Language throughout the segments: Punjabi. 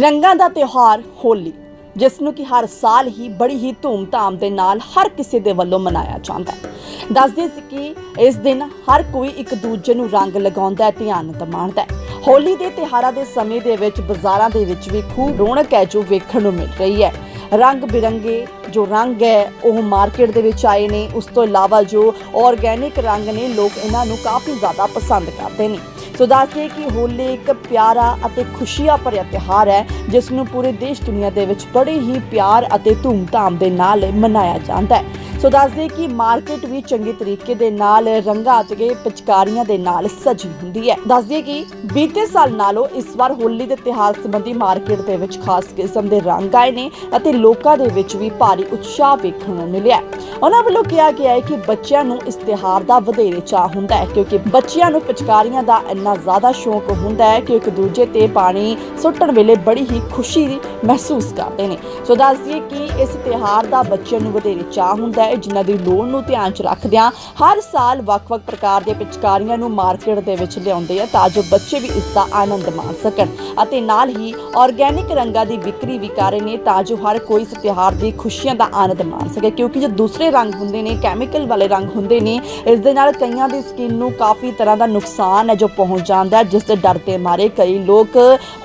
ਰੰਗਾਂ ਦਾ ਤਿਉਹਾਰ ਹੋਲੀ, ਜਿਸ ਨੂੰ ਕਿ ਹਰ ਸਾਲ ਹੀ ਬੜੀ ਹੀ ਧੂਮ-ਧਾਮ ਦੇ ਨਾਲ ਹਰ ਕਿਸੇ ਦੇ ਵੱਲੋਂ ਮਨਾਇਆ ਜਾਂਦਾ ਹੈ। ਦੱਸਦੇ ਸੀ ਕਿ ਇਸ ਦਿਨ ਹਰ ਕੋਈ ਇੱਕ ਦੂਜੇ ਨੂੰ ਰੰਗ ਲਗਾਉਂਦਾ ਹੈ ਤੇ ਆਨੰਦ ਮਾਣਦਾ ਹੈ। ਹੋਲੀ ਦੇ ਤਿਉਹਾਰਾਂ ਦੇ ਸਮੇਂ ਦੇ ਵਿੱਚ ਬਾਜ਼ਾਰਾਂ ਦੇ ਵਿੱਚ ਵੀ ਖੂਬ ਰੌਣਕ ਹੈ ਜੋ ਵੇਖਣ ਨੂੰ ਮਿਲ ਰਹੀ ਹੈ। ਰੰਗ ਬਿਰੰਗੇ ਜੋ ਰੰਗ ਹੈ, ਉਹ ਮਾਰਕੀਟ ਦੇ ਵਿੱਚ ਆਏ ਨੇ। ਉਸ ਤੋਂ ਇਲਾਵਾ ਜੋ ਆਰਗੈਨਿਕ ਰੰਗ ਨੇ, ਲੋਕ ਇਹਨਾਂ ਨੂੰ ਕਾਫੀ ਜ਼ਿਆਦਾ ਪਸੰਦ ਕਰਦੇ ਨੇ। ਸੋ ਦੱਸਦੇ ਕਿ ਹੋਲੀ ਇੱਕ ਪਿਆਰਾ ਅਤੇ ਖੁਸ਼ੀਆਂ ਭਰਿਆ ਤਿਉਹਾਰ ਹੈ, ਜਿਸ ਨੂੰ ਪੂਰੇ ਦੇਸ਼ ਦੁਨੀਆ ਦੇ ਵਿੱਚ ਬੜੇ ਹੀ ਪਿਆਰ ਅਤੇ ਧੂਮਧਾਮ ਦੇ ਨਾਲ ਮਨਾਇਆ ਜਾਂਦਾ ਹੈ। ਸੋ ਦੱਸਦੇ ਕਿ ਮਾਰਕੀਟ ਵੀ ਚੰਗੇ ਤਰੀਕੇ ਦੇ ਨਾਲ ਰੰਗਾਂ ਅਤੇ ਪਿਚਕਾਰੀਆਂ ਦੇ ਨਾਲ ਸਜੀ ਹੁੰਦੀ ਹੈ। ਦੱਸਦੇ ਕਿ ਬੀਤੇ ਸਾਲ ਨਾਲੋਂ ਇਸ ਵਾਰ ਹੋਲੀ ਦੇ ਤਿਉਹਾਰ ਸੰਬੰਧੀ ਮਾਰਕੀਟ ਦੇ ਵਿੱਚ ਖਾਸ ਕਿਸਮ ਦੇ ਰੰਗ ਆਏ ਨੇ ਅਤੇ ਲੋਕਾਂ ਦੇ ਵਿੱਚ ਵੀ ਭਾਰੀ ਉਤਸ਼ਾਹ ਵੇਖਣ ਨੂੰ ਮਿਲਿਆ ਉਹਨਾਂ ਵੱਲੋਂ ਕਿਹਾ ਗਿਆ ਹੈ ਕਿ ਬੱਚਿਆਂ ਨੂੰ ਇਸ ਤਿਉਹਾਰ ਦਾ ਵਧੇਰੇ ਚਾਹ ਹੁੰਦਾ ਹੈ, ਕਿਉਂਕਿ ਬੱਚਿਆਂ ਨੂੰ ਪਿਚਕਾਰੀਆਂ ਦਾ ਇੰਨਾ ਜ਼ਿਆਦਾ ਸ਼ੌਕ ਹੁੰਦਾ ਹੈ ਕਿ ਇੱਕ ਦੂਜੇ ਤੇ ਪਾਣੀ ਸੁੱਟਣ ਵੇਲੇ ਬੜੀ ਹੀ ਖੁਸ਼ੀ ਮਹਿਸੂਸ ਕਰਦੇ ਨੇ। ਸੋ ਦੱਸ ਦਈਏ ਕਿ ਇਸ ਤਿਉਹਾਰ ਦਾ ਬੱਚਿਆਂ ਨੂੰ ਵਧੇਰੇ ਚਾਹ ਹੁੰਦਾ ਹੈ ਜਿਨ੍ਹਾਂ ਦੀ ਲੋੜ ਨੂੰ ਧਿਆਨ 'ਚ ਰੱਖਦਿਆਂ ਹਰ ਸਾਲ ਵੱਖ-ਵੱਖ ਪ੍ਰਕਾਰ ਦੀਆਂ ਪਿਚਕਾਰੀਆਂ ਨੂੰ ਮਾਰਕੀਟ ਦੇ ਵਿੱਚ ਲਿਆਉਂਦੇ ਆ ਤਾਂ ਜੋ ਬੱਚੇ ਵੀ ਇਸ ਦਾ ਆਨੰਦ ਮਾਣ ਸਕਣ ਅਤੇ ਨਾਲ ਹੀ ਆਰਗੈਨਿਕ ਰੰਗਾਂ ਦੀ ਵਿਕਰੀ ਵੀ ਕਰ ਰਹੇ ਨੇ ਤਾਂ ਜੋ ਹਰ ਕੋਈ ਇਸ ਤਿਉਹਾਰ ਦੀ ਖੁਸ਼ੀਆਂ ਦਾ ਆਨੰਦ ਮਾਣ ਸਕੇ, ਕਿਉਂਕਿ ਜੋ ਦੂਸਰੇ ਰੰਗ ਹੁੰਦੇ ਨੇ ਕੈਮੀਕਲ ਵਾਲੇ ਰੰਗ ਹੁੰਦੇ ਨੇ, ਇਸ ਦੇ ਨਾਲ ਕਈਆਂ ਦੀ ਸਕਿਨ ਨੂੰ ਕਾਫੀ ਤਰ੍ਹਾਂ ਦਾ ਨੁਕਸਾਨ ਹੈ ਜੋ ਪਹੁੰਚ ਜਾਂਦਾ ਜਿਸ ਦੇ ਡਰ ਤੇ ਮਾਰੇ ਕਈ ਲੋਕ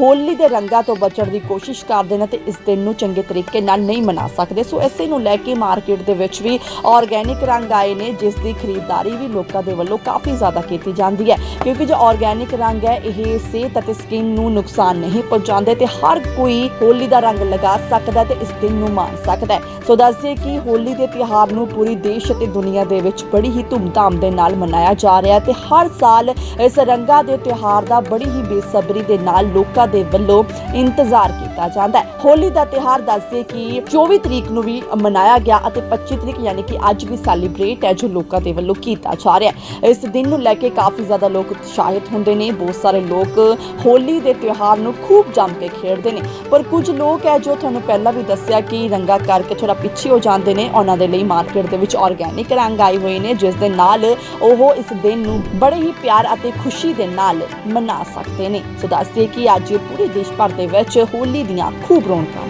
ਹੋਲੀ ਦੇ ਰੰਗਾਂ ਤੋਂ ਬਚਣ ਦੀ ਕੋਸ਼ਿਸ਼ ਕਰਦੇ ਨੇ ਤੇ ਇਸ ਦਿਨ ਨੂੰ ਚੰਗੇ ਤਰੀਕੇ ਨਾਲ ਨਹੀਂ ਮਨਾ ਸਕਦੇ। ਸੋ ਇਸੇ ਨੂੰ ਲੈ ਕੇ ਮਾਰਕੀਟ ਦੇ ਵਿੱਚ ਵੀ ਆਰਗੈਨਿਕ ਰੰਗ ਆਏ ਨੇ, ਜਿਸ ਦੀ ਖਰੀਦਦਾਰੀ ਵੀ ਲੋਕਾਂ ਦੇ ਵੱਲੋਂ ਕਾਫੀ ਜ਼ਿਆਦਾ ਕੀਤੀ ਜਾਂਦੀ ਹੈ। ਕਿਉਂਕਿ ਜੋ ਆਰਗੈਨਿਕ ਰੰਗ ਹੈ, ਇਹ ਸਿਹਤ ਅਤੇ ਸਕਿਨ ਨੂੰ ਨੁਕਸਾਨ ਨਹੀਂ ਪਹੁੰਚਾਉਂਦੇ ਤੇ ਹਰ ਕੋਈ ਹੋਲੀ ਦਾ ਰੰਗ ਲਗਾ ਸਕਦਾ ਤੇ ਇਸ ਦਿਨ ਨੂੰ ਮਾਣ ਸਕਦਾ ਹੈ। ਸੋ ਦੱਸਦੇ ਕਿ ਹੋਲੀ ਦੇ ਤਿਉਹਾਰ ਨੂੰ ਪੂਰੀ ਦੇਸ਼ ਅਤੇ ਦੁਨੀਆ ਦੇ ਵਿੱਚ ਬੜੀ ਹੀ ਧੂਮਧਾਮ ਦੇ ਨਾਲ ਮਨਾਇਆ ਜਾ ਰਿਹਾ ਤੇ ਹਰ ਸਾਲ ਇਸ ਰੰਗਾਂ ਦੇ ਤਿਉਹਾਰ ਦਾ ਬੜੀ ਹੀ ਬੇਸਬਰੀ ਦੇ ਨਾਲ ਲੋਕਾਂ ਦੇ ਵੱਲੋਂ ਇੰਤਜ਼ਾਰ ਕੀਤਾ ਜਾਂਦਾ ਹੈ। ਹੋਲੀ ਦਾ ਤਿਉਹਾਰ ਦੱਸਦੇ ਕਿ 24 ਤਰੀਕ ਨੂੰ ਵੀ ਮਨਾਇਆ ਗਿਆ ਅਤੇ 25 ਤਰੀਕ ਯਾਨੀ ਕਿ ਅੱਜ ਵੀ ਸੈਲੀਬ੍ਰੇਟ ਹੈ ਜੋ ਲੋਕਾਂ ਦੇ ਵੱਲੋਂ ਕੀਤਾ ਜਾ ਰਿਹਾ ਹੈ। ਇਸ ਦਿਨ ਨੂੰ ਲੈ ਕੇ ਕਾਫੀ ਜ਼ਿਆਦਾ ਲੋਕ ਉਤਸ਼ਾਹਿਤ ਹੁੰਦੇ ਨੇ, ਬਹੁਤ ਸਾਰੇ ਲੋਕ ਹੋਲੀ ਦੇ ਤਿਉਹਾਰ ਨੂੰ ਖੂਬ ਜੰਮ ਕੇ ਖੇਡਦੇ ਨੇ। ਪਰ ਕੁਝ ਲੋਕ ਹੈ ਜੋ ਤੁਹਾਨੂੰ ਪਹਿਲਾਂ ਵੀ ਦੱਸਿਆ ਕਿ ਰੰਗਾ ਕਰਕੇ ਥੋੜਾ ਪਿੱਛੇ ਹੋ ਜਾਂਦੇ ਨੇ, ਉਹਨਾਂ ਦੇ ਲਈ ਮਾਰਕੀਟ ਦੇ ਵਿੱਚ ਆਰਗੈਨਿਕ ਰੰਗ ਆਏ ਹੋਏ ਨੇ, ਜਿਸ ਦੇ ਨਾਲ ਉਹ ਇਸ ਦਿਨ ਨੂੰ ਬੜੇ ਹੀ ਪਿਆਰ ਅਤੇ ਖੁਸ਼ੀ ਦੇ ਨਾਲ ਮਨਾ ਸਕਦੇ ਨੇ। ਸੋ ਦੱਸਦੇ ਕਿ ਅੱਜ ਪੂਰੇ ਦੇਸ਼ ਭਰ ਦੇ ਵਿੱਚ ਹੋਲੀ ਦੀਆਂ ਖੂਬ ਰੌਣਕਾਂ